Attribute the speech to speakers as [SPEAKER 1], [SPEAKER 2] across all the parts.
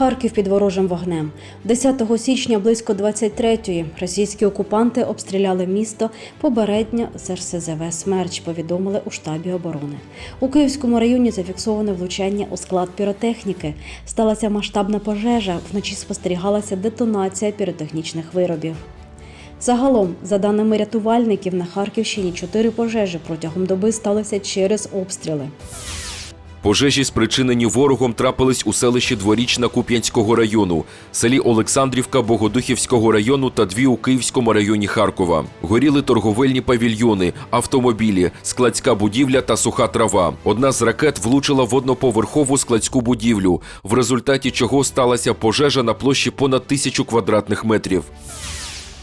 [SPEAKER 1] Харків під ворожим вогнем. 10 січня близько 23-ї російські окупанти обстріляли місто попередньо з РСЗВ «Смерч», повідомили у штабі оборони. У Київському районі зафіксоване влучання у склад піротехніки. Сталася масштабна пожежа. Вночі спостерігалася детонація піротехнічних виробів. Загалом, за даними рятувальників, на Харківщині чотири пожежі протягом доби сталися через обстріли.
[SPEAKER 2] Пожежі, спричинені ворогом, трапились у селищі Дворічна Куп'янського району, селі Олександрівка Богодухівського району та дві у Київському районі Харкова. Горіли торговельні павільйони, автомобілі, складська будівля та суха трава. Одна з ракет влучила в одноповерхову складську будівлю, в результаті чого сталася пожежа на площі понад тисячу квадратних метрів.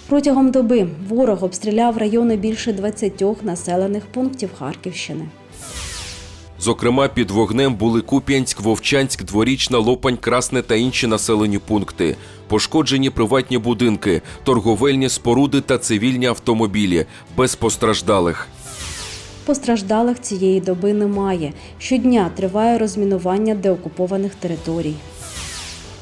[SPEAKER 1] Протягом доби ворог обстріляв райони більше 20 населених пунктів Харківщини.
[SPEAKER 2] Зокрема, під вогнем були Куп'янськ, Вовчанськ, Дворічна, Лопань, Красне та інші населені пункти. Пошкоджені приватні будинки, торговельні споруди та цивільні автомобілі без постраждалих.
[SPEAKER 1] Постраждалих цієї доби немає. Щодня триває розмінування деокупованих територій.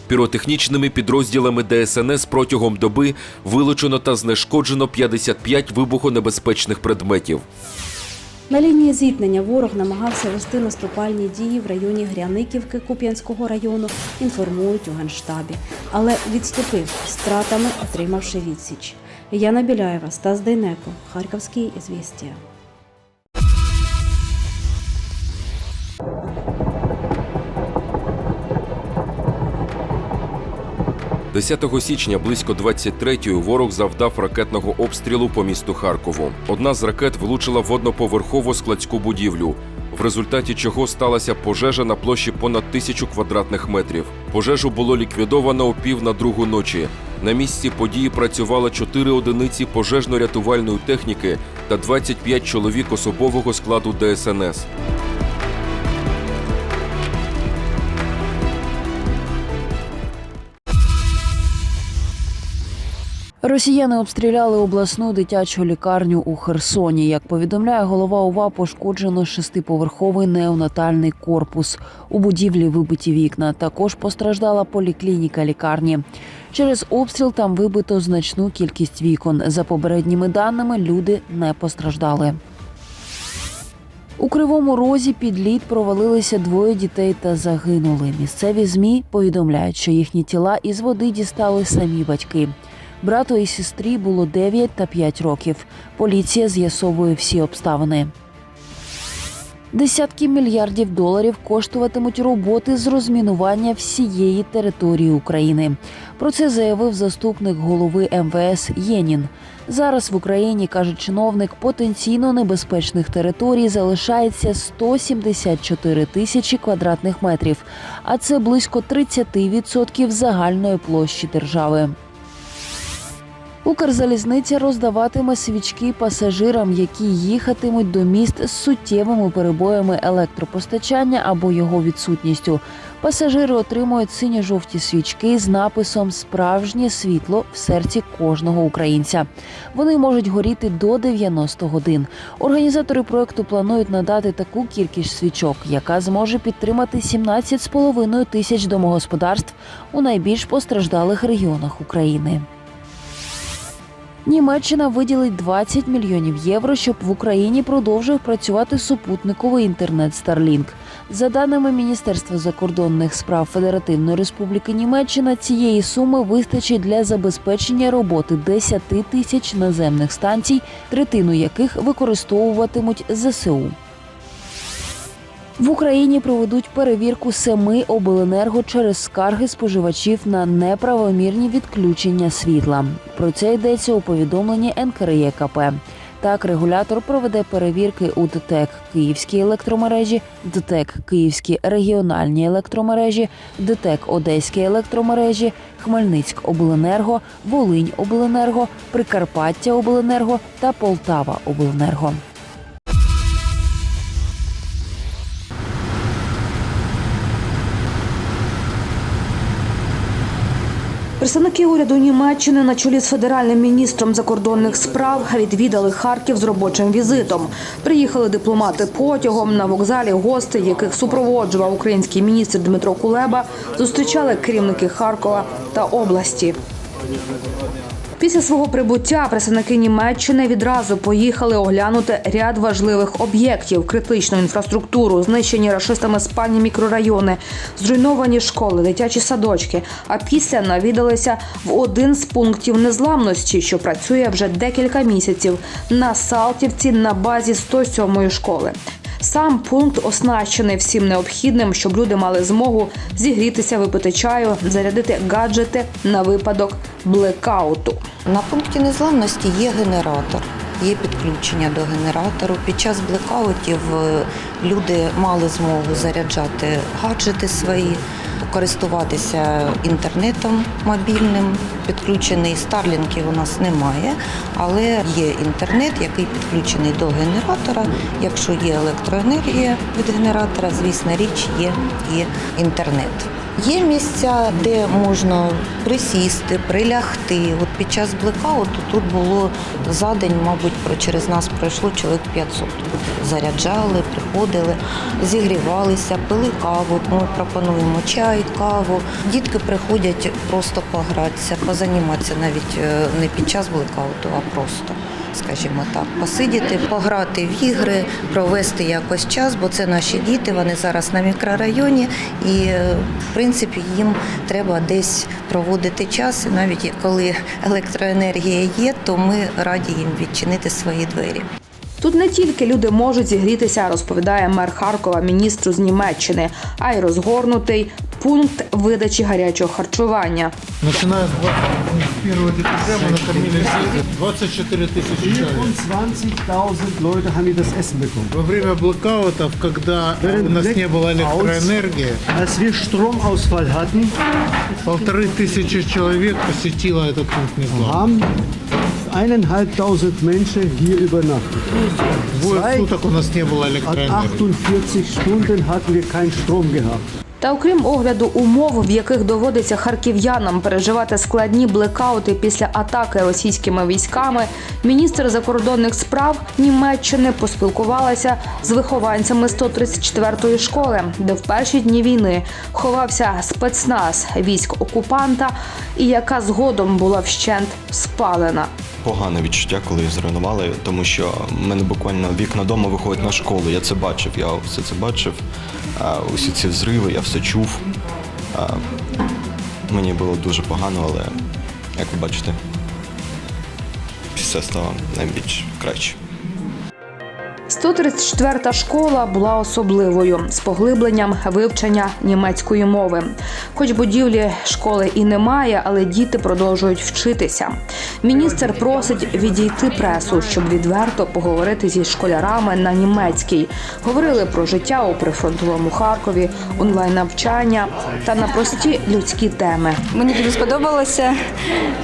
[SPEAKER 2] Піротехнічними підрозділами ДСНС протягом доби вилучено та знешкоджено 55 вибухонебезпечних предметів.
[SPEAKER 1] На лінії зіткнення ворог намагався вести наступальні дії в районі Гряниківки Куп'янського району, інформують у Генштабі, але відступив з втратами, отримавши відсіч. Яна Біляєва, Стас Дейнеко, Харківський ізвістія.
[SPEAKER 2] 10 січня близько 23-ї ворог завдав ракетного обстрілу по місту Харкову. Одна з ракет влучила в одноповерхову складську будівлю, в результаті чого сталася пожежа на площі понад тисячу квадратних метрів. Пожежу було ліквідовано о пів на другу ночі. На місці події працювало 4 одиниці пожежно-рятувальної техніки та 25 чоловік особового складу ДСНС.
[SPEAKER 3] Росіяни обстріляли обласну дитячу лікарню у Херсоні. Як повідомляє голова ОВА, пошкоджено шестиповерховий неонатальний корпус. У будівлі вибиті вікна. Також постраждала поліклініка лікарні. Через обстріл там вибито значну кількість вікон. За попередніми даними, люди не постраждали. У кривому розі під лід провалилися двоє дітей та загинули. Місцеві змі повідомляють, що їхні тіла із води дістали самі батьки. Брату і сестрі було 9 та 5 років. Поліція з'ясовує всі обставини. Десятки мільярдів доларів коштуватимуть роботи з розмінування всієї території України. Про це заявив заступник голови МВС Єнін. Зараз в Україні каже чиновник, потенційно небезпечних територій залишається 174 тисячі квадратних метрів, а це близько 30% загальної площі держави. Укрзалізниця роздаватиме свічки пасажирам, які їхатимуть до міст з суттєвими перебоями електропостачання або його відсутністю. Пасажири отримують синьо-жовті свічки з написом Справжнє світло в серці кожного українця. Вони можуть горіти до 90 годин. Організатори проекту планують надати таку кількість свічок, яка зможе підтримати 17,5 тисяч домогосподарств у найбільш постраждалих регіонах України. Німеччина виділить 20 мільйонів євро, щоб в Україні продовжив працювати супутниковий інтернет Starlink. За даними Міністерства закордонних справ Федеративної Республіки Німеччина, цієї суми вистачить для забезпечення роботи 10 тисяч наземних станцій, третину яких використовуватимуть ЗСУ. В Україні проведуть перевірку семи обленерго через скарги споживачів на неправомірні відключення світла. Про це йдеться у повідомленні НКРЄКП. Так, регулятор проведе перевірки у ДТЕК Київські електромережі, ДТЕК Київські регіональні електромережі, ДТЕК Одеські електромережі, Хмельницьк Обленерго, Волинь Обленерго, Прикарпаття Обленерго та Полтава Обленерго.
[SPEAKER 4] Представники уряду Німеччини на чолі з федеральним міністром закордонних справ відвідали Харків з робочим візитом. Приїхали дипломати потягом на вокзалі. Гости, яких супроводжував український міністр Дмитро Кулеба, зустрічали керівники Харкова та області. Після свого прибуття представники Німеччини відразу поїхали оглянути ряд важливих об'єктів, критичну інфраструктуру, знищені рашистами спальні мікрорайони, зруйновані школи, дитячі садочки. А після навідалися в один з пунктів незламності, що працює вже декілька місяців на Салтівці на базі 107-ї школи. Сам пункт оснащений всім необхідним, щоб люди мали змогу зігрітися, випити чаю, зарядити гаджети на випадок блекауту.
[SPEAKER 5] На пункті незламності є генератор, є підключення до генератору. Під час блекаутів е, люди мали змогу заряджати гаджети свої, користуватися інтернетом мобільним. Підключений старлінків у нас немає, але є інтернет, який підключений до генератора. Якщо є електроенергія від генератора, звісно, річ є і інтернет. Є місця, де можна присісти, прилягти. От під час блекауту тут було за день, мабуть, через нас пройшло чоловік 500. Заряджали, приходили, зігрівалися, пили каву. Ми пропонуємо чай, каву. Дітки приходять просто погратися, позаніматися навіть е, не під час блекауту, а просто. Скажімо так, посидіти, пограти в ігри, провести якось час, бо це наші діти, вони зараз на мікрорайоні, і е, в принципі їм треба десь проводити час. І навіть коли електроенергія є, то ми раді їм відчинити свої двері.
[SPEAKER 4] Тут не тільки люди можуть зігрітися, розповідає мер Харкова, міністру з Німеччини, а й розгорнутий пункт видачі гарячого харчування.
[SPEAKER 6] Начиная с 21 декабря мы накормили 24 тысячи человек.
[SPEAKER 7] 24.000 Leute haben hier das Essen bekommen.
[SPEAKER 6] Во время блокаутов, когда у нас не было электроэнергии,
[SPEAKER 7] Als wir Stromausfall hatten,
[SPEAKER 6] полторы тысячи человек посетило этот пункт Незлом.
[SPEAKER 7] haben eineinhalbtausend Menschen hier übernachtet.
[SPEAKER 6] Двое
[SPEAKER 7] Zwei-
[SPEAKER 6] суток у нас не было
[SPEAKER 7] An
[SPEAKER 6] электроэнергии.
[SPEAKER 7] 48 Stunden hatten wir keinen Strom gehabt.
[SPEAKER 4] Та окрім огляду умов, в яких доводиться харків'янам переживати складні блекаути після атаки російськими військами, міністр закордонних справ Німеччини поспілкувалася з вихованцями 134-ї школи, де в перші дні війни ховався спецназ військ окупанта, і яка згодом була вщент спалена.
[SPEAKER 8] Погане відчуття, коли їх зруйнували, тому що в мене буквально вікна дому виходять на школу. Я це бачив, я все це бачив. Усі ці взриви, я все чув. Мені було дуже погано, але як ви бачите, все стало найбільш краще.
[SPEAKER 4] 134-та школа була особливою з поглибленням вивчення німецької мови. Хоч будівлі школи і немає, але діти продовжують вчитися. Міністр просить відійти пресу, щоб відверто поговорити зі школярами на німецькій. Говорили про життя у прифронтовому Харкові, онлайн навчання та на прості людські теми.
[SPEAKER 9] Мені дуже сподобалося.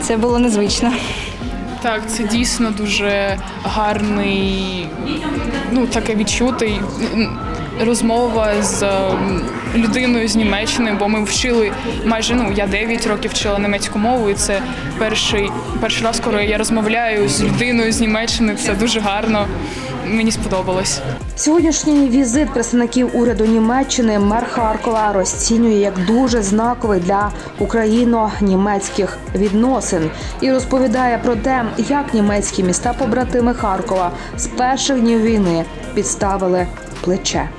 [SPEAKER 9] Це було незвично.
[SPEAKER 10] Так, це дійсно дуже гарний, ну таке відчутий м, розмова з людиною з Німеччини, бо ми вчили майже ну я 9 років вчила німецьку мову, і це перший перший раз, коли я розмовляю з людиною з Німеччини. Це дуже гарно. Мені сподобалось.
[SPEAKER 4] Сьогоднішній візит представників уряду Німеччини мер Харкова розцінює як дуже знаковий для україно-німецьких відносин і розповідає про те, як німецькі міста побратими Харкова з перших днів війни підставили плече.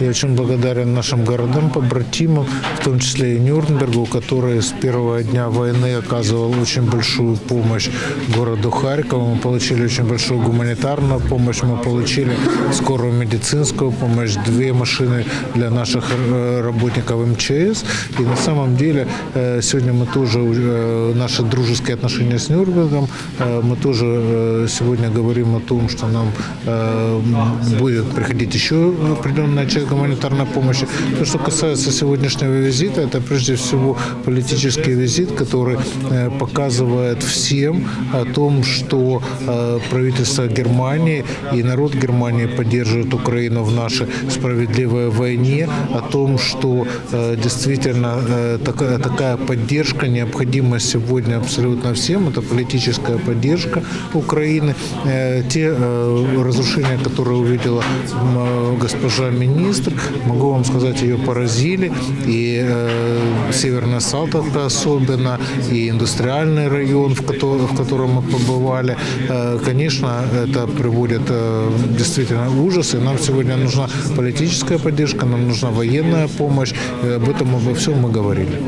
[SPEAKER 6] Я очень благодарен нашим городам, побратимам, в том числе и Нюрнбергу, который с первого дня войны оказывал очень большую помощь городу Харькову. Мы получили очень большую гуманитарную помощь, мы получили скорую медицинскую помощь, две машины для наших э, работников МЧС. И на самом деле э, сегодня мы тоже, э, наши дружеские отношения с Нюрнбергом, мы тоже сегодня говорим о том, что нам будет приходить еще определенное гуманитарной помощи. То, что касается сегодняшнего визита, это прежде всего политический визит, который э, показывает всем о том, что э, правительство Германии и народ Германии поддерживают Украину в нашей справедливой войне, о том, что э, действительно такая, такая поддержка необходима сегодня абсолютно всем. Это политическая поддержка Украины. Те разрушения, которые увидела госпожа министр, могу вам сказать, ее поразили. И э, Северная Салтовка особенно, и индустриальный район, в котором, в котором мы побывали. Э, Конечно, это приводит э, действительно в ужас. И нам сегодня нужна политическая поддержка, нам нужна военная помощь. Э, Об этом обо всем мы говорили.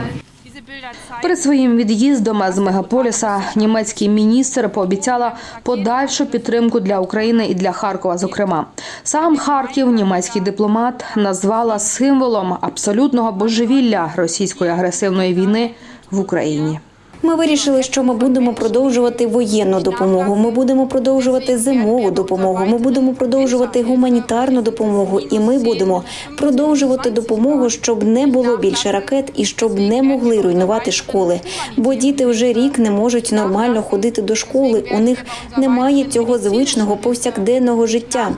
[SPEAKER 4] Перед своїм від'їздом з мегаполіса німецький міністр пообіцяла подальшу підтримку для України і для Харкова. Зокрема, сам Харків, німецький дипломат, назвала символом абсолютного божевілля російської агресивної війни в Україні.
[SPEAKER 11] Ми вирішили, що ми будемо продовжувати воєнну допомогу. Ми будемо продовжувати зимову допомогу. Ми будемо продовжувати гуманітарну допомогу, і ми будемо продовжувати допомогу, щоб не було більше ракет і щоб не могли руйнувати школи. Бо діти вже рік не можуть нормально ходити до школи. У них немає цього звичного повсякденного життя.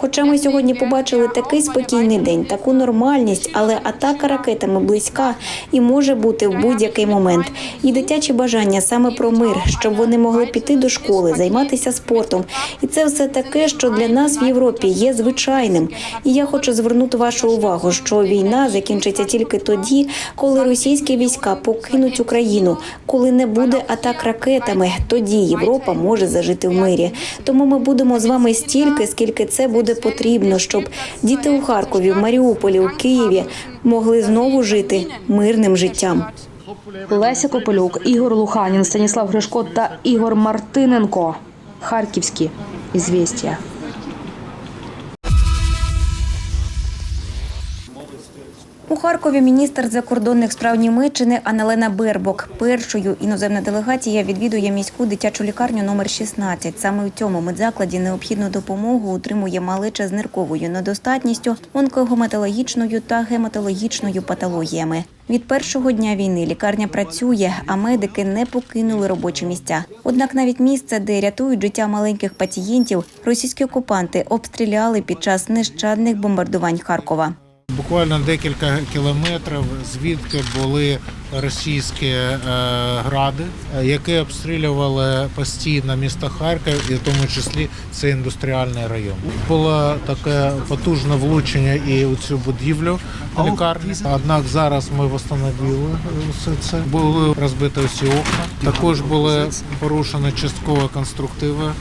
[SPEAKER 11] Хоча ми сьогодні побачили такий спокійний день, таку нормальність, але атака ракетами близька і може бути в будь-який момент. І дитячі бажання саме про мир, щоб вони могли піти до школи, займатися спортом. І це все таке, що для нас в Європі є звичайним. І я хочу звернути вашу увагу, що війна закінчиться тільки тоді, коли російські війська покинуть Україну, коли не буде атак ракетами. Тоді Європа може зажити в мирі. Тому ми будемо з вами стільки, скільки це буде потрібно, щоб діти у Харкові, в Маріуполі, у Києві могли знову жити мирним життям.
[SPEAKER 4] Леся Кополюк, Ігор Луханін, Станіслав Гришко та Ігор Мартиненко. Харківські ізвістія.
[SPEAKER 11] У Харкові міністр закордонних справ Німеччини Аналена Бербок. Першою іноземна делегація відвідує міську дитячу лікарню номер 16. Саме у цьому медзакладі необхідну допомогу отримує малеча з нирковою недостатністю, онкогематологічною та гематологічною патологіями. Від першого дня війни лікарня працює, а медики не покинули робочі місця. Однак навіть місце, де рятують життя маленьких пацієнтів, російські окупанти обстріляли під час нещадних бомбардувань Харкова.
[SPEAKER 6] Буквально декілька кілометрів звідки були російські е, гради, які обстрілювали постійно місто Харків, і в тому числі це індустріальний район. Було таке потужне влучення і у цю будівлю лікарні. Однак зараз ми встановили все це. Були розбиті всі окна. Також були порушені частково конструктиви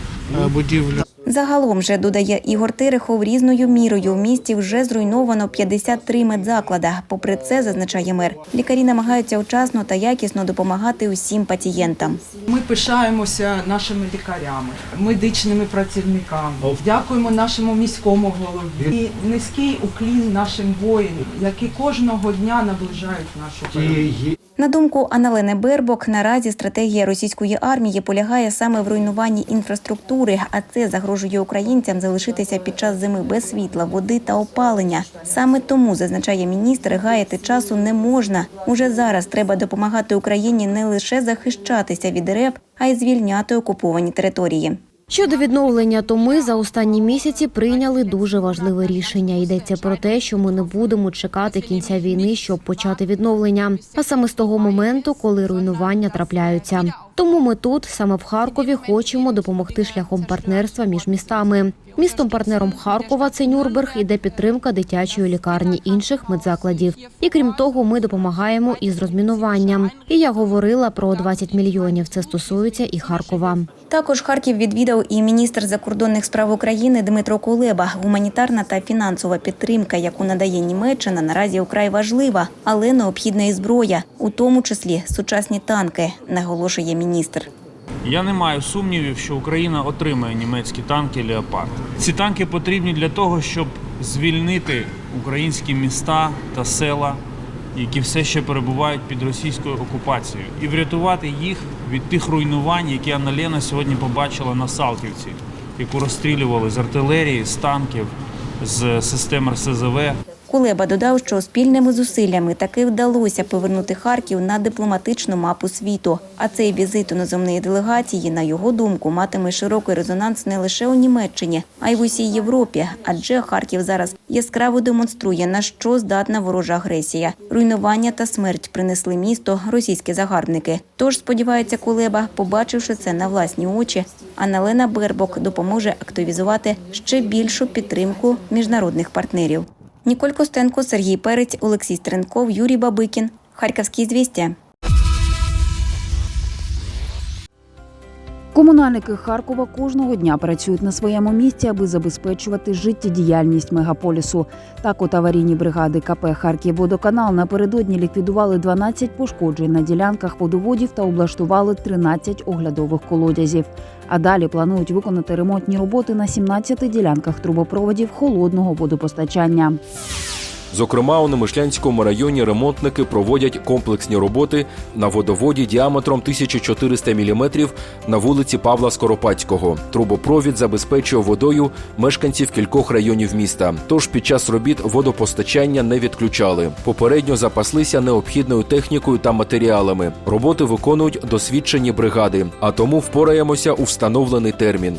[SPEAKER 6] е, будівлі.
[SPEAKER 11] Загалом же додає Ігор Терехов різною мірою в місті вже зруйновано 53 медзаклада. Попри це, зазначає мер, лікарі намагаються вчасно та якісно допомагати усім пацієнтам.
[SPEAKER 12] Ми пишаємося нашими лікарями, медичними працівниками. Дякуємо нашому міському голові. І низький уклін нашим воїнам, які кожного дня наближають нашу перемогу.
[SPEAKER 11] На думку Аналени Бербок, наразі стратегія російської армії полягає саме в руйнуванні інфраструктури, а це загрожує українцям залишитися під час зими без світла, води та опалення. Саме тому зазначає міністр, гаяти часу не можна. Уже зараз треба допомагати Україні не лише захищатися від РЕП, а й звільняти окуповані території.
[SPEAKER 13] Щодо відновлення, то ми за останні місяці прийняли дуже важливе рішення. Йдеться про те, що ми не будемо чекати кінця війни, щоб почати відновлення, а саме з того моменту, коли руйнування трапляються. Тому ми тут, саме в Харкові, хочемо допомогти шляхом партнерства між містами. Містом партнером Харкова це Нюрнберг, іде підтримка дитячої лікарні інших медзакладів. І крім того, ми допомагаємо із розмінуванням. І я говорила про 20 мільйонів. Це стосується і Харкова.
[SPEAKER 11] Також Харків відвідав і міністр закордонних справ України Дмитро Кулеба. Гуманітарна та фінансова підтримка, яку надає Німеччина, наразі вкрай важлива, але необхідна і зброя, у тому числі сучасні танки, наголошує міністр.
[SPEAKER 14] Я не маю сумнівів, що Україна отримає німецькі танки Леопард. Ці танки потрібні для того, щоб звільнити українські міста та села, які все ще перебувають під російською окупацією, і врятувати їх від тих руйнувань, які Анна Лена сьогодні побачила на Салтівці, яку розстрілювали з артилерії, з танків. з систем РСЗВ.
[SPEAKER 11] Кулеба додав, що спільними зусиллями таки вдалося повернути Харків на дипломатичну мапу світу. А цей візит іноземної делегації, на його думку, матиме широкий резонанс не лише у Німеччині, а й в усій Європі. Адже Харків зараз яскраво демонструє, на що здатна ворожа агресія. Руйнування та смерть принесли місто російські загарбники. Тож сподівається Кулеба, побачивши це на власні очі, Аналена Бербок допоможе активізувати ще більшу підтримку міжнародних партнерів. Ніколь Костенко, Сергій Перець, Олексій Стренков, Юрій Бабикін. Харківські звістя.
[SPEAKER 15] Комунальники Харкова кожного дня працюють на своєму місці, аби забезпечувати життєдіяльність мегаполісу. Так, от аварійні бригади КП «Харківводоканал» напередодні ліквідували 12 пошкоджень на ділянках водоводів та облаштували 13 оглядових колодязів. А далі планують виконати ремонтні роботи на 17 ділянках трубопроводів холодного водопостачання.
[SPEAKER 2] Зокрема, у Немишлянському районі ремонтники проводять комплексні роботи на водоводі діаметром 1400 мм на вулиці Павла Скоропадського. Трубопровід забезпечує водою мешканців кількох районів міста. Тож під час робіт водопостачання не відключали. Попередньо запаслися необхідною технікою та матеріалами. Роботи виконують досвідчені бригади, а тому впораємося у встановлений термін.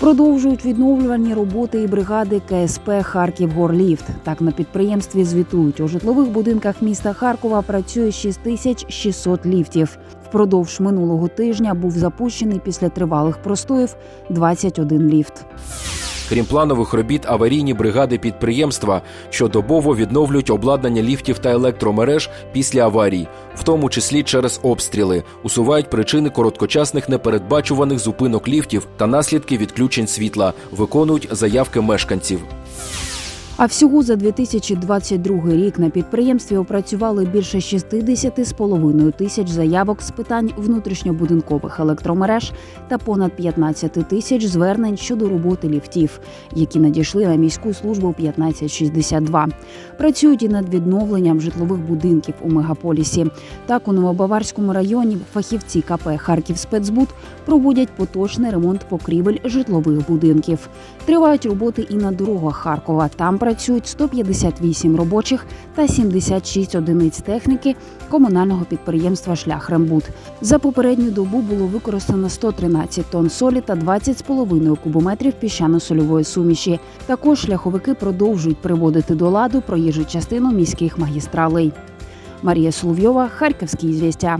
[SPEAKER 15] Продовжують відновлювані роботи і бригади КСП Харків-Горліфт. Так на підприємстві звітують у житлових будинках міста Харкова працює 6600 ліфтів. Впродовж минулого тижня був запущений після тривалих простоїв 21 ліфт.
[SPEAKER 2] Крім планових робіт, аварійні бригади підприємства щодобово відновлюють обладнання ліфтів та електромереж після аварій, в тому числі через обстріли, усувають причини короткочасних непередбачуваних зупинок ліфтів та наслідки відключень світла, виконують заявки мешканців.
[SPEAKER 15] А всього за 2022 рік на підприємстві опрацювали більше 60,5 тисяч заявок з питань внутрішньобудинкових електромереж та понад 15 тисяч звернень щодо роботи ліфтів, які надійшли на міську службу 1562. Працюють і над відновленням житлових будинків у мегаполісі. Так у Новобаварському районі фахівці КП Харків спецбуд проводять поточний ремонт покрівель житлових будинків. Тривають роботи і на дорогах Харкова. Там працюють 158 робочих та 76 одиниць техніки комунального підприємства Шлях Рембуд. За попередню добу було використано 113 тонн солі та 20,5 кубометрів піщано-сольової суміші. Також шляховики продовжують приводити до ладу проїжджу частину міських магістралей. Марія Соловйова, Харківські звістя.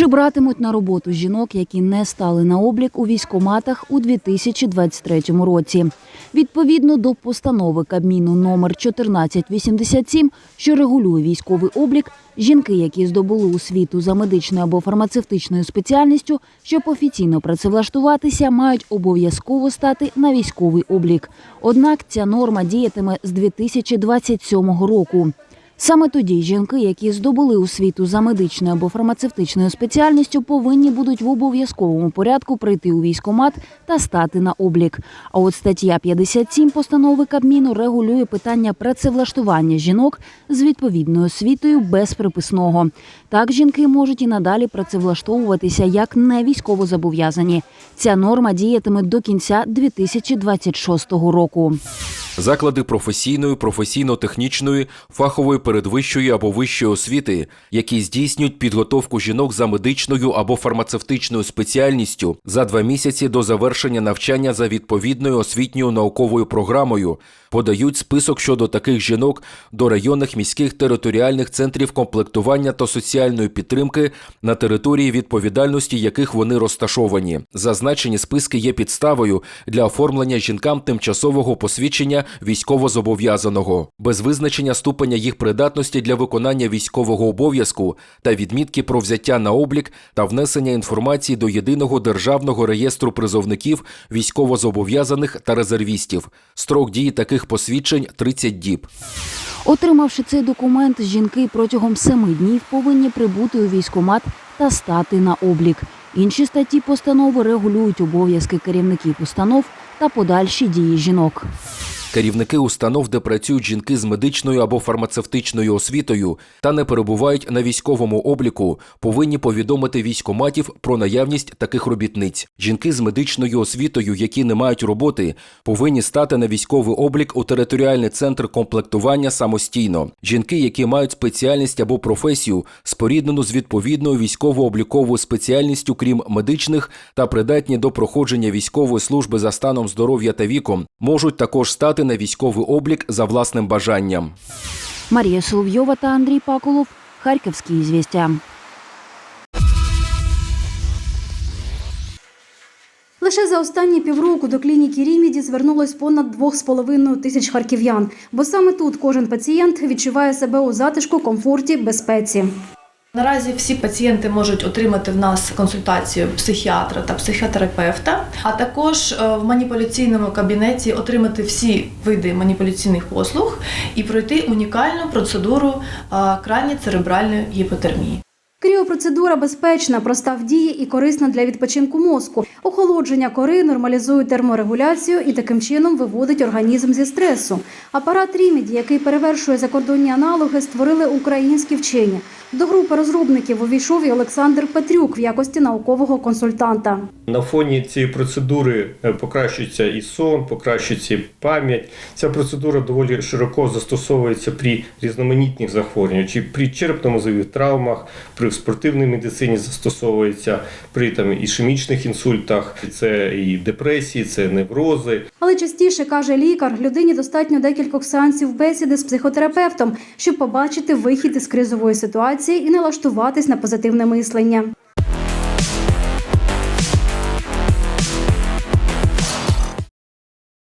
[SPEAKER 15] Чи братимуть на роботу жінок, які не стали на облік у військоматах у 2023 році? Відповідно до постанови Кабміну номер 1487, що регулює військовий облік, жінки, які здобули освіту за медичною або фармацевтичною спеціальністю, щоб офіційно працевлаштуватися, мають обов'язково стати на військовий облік. Однак ця норма діятиме з 2027 року. Саме тоді жінки, які здобули освіту за медичною або фармацевтичною спеціальністю, повинні будуть в обов'язковому порядку прийти у військкомат та стати на облік. А от стаття 57 постанови Кабміну регулює питання працевлаштування жінок з відповідною освітою без приписного. Так жінки можуть і надалі працевлаштовуватися як не військовозобов'язані. Ця норма діятиме до кінця 2026 року.
[SPEAKER 2] Заклади професійної, професійно-технічної, фахової передвищої або вищої освіти, які здійснюють підготовку жінок за медичною або фармацевтичною спеціальністю за два місяці до завершення навчання за відповідною освітньою науковою програмою, подають список щодо таких жінок до районних міських територіальних центрів комплектування та соціальної підтримки на території відповідальності яких вони розташовані. Зазначені списки є підставою для оформлення жінкам тимчасового посвідчення військовозобов'язаного без визначення ступеня їх придатності для виконання військового обов'язку та відмітки про взяття на облік та внесення інформації до єдиного державного реєстру призовників військовозобов'язаних та резервістів. Строк дії таких посвідчень 30 діб.
[SPEAKER 15] Отримавши цей документ, жінки протягом семи днів повинні прибути у військкомат та стати на облік. Інші статті постанови регулюють обов'язки керівників установ та подальші дії жінок.
[SPEAKER 2] Керівники установ, де працюють жінки з медичною або фармацевтичною освітою та не перебувають на військовому обліку, повинні повідомити військоматів про наявність таких робітниць. Жінки з медичною освітою, які не мають роботи, повинні стати на військовий облік у територіальний центр комплектування самостійно. Жінки, які мають спеціальність або професію, споріднену з відповідною військово-обліковою спеціальністю, крім медичних, та придатні до проходження військової служби за станом здоров'я та віком, можуть також стати на військовий облік за власним бажанням.
[SPEAKER 15] Марія Соловйова та Андрій Паколов. Харківські ізвістя.
[SPEAKER 16] Лише за останні півроку до клініки Ріміді звернулось понад 2,5 тисяч харків'ян, бо саме тут кожен пацієнт відчуває себе у затишку, комфорті, безпеці.
[SPEAKER 17] Наразі всі пацієнти можуть отримати в нас консультацію психіатра та психотерапевта, а також е, в маніпуляційному кабінеті отримати всі види маніпуляційних послуг і пройти унікальну процедуру е, крайньої церебральної гіпотермії.
[SPEAKER 16] Кріопроцедура безпечна, проста в дії і корисна для відпочинку мозку. Охолодження кори нормалізує терморегуляцію і таким чином виводить організм зі стресу. Апарат Ріміді, який перевершує закордонні аналоги, створили українські вчені. До групи розробників увійшов і Олександр Петрюк в якості наукового консультанта.
[SPEAKER 18] На фоні цієї процедури е, покращується і сон, покращується і пам'ять. Ця процедура доволі широко застосовується при різноманітних захворюваннях, чи при черепно-мозових травмах, при спортивній медицині застосовується, при там ішемічних інсультах, це і депресії, це неврози.
[SPEAKER 16] Але частіше каже лікар, людині достатньо декількох сеансів бесіди з психотерапевтом, щоб побачити вихід із кризової ситуації і налаштуватись на позитивне мислення.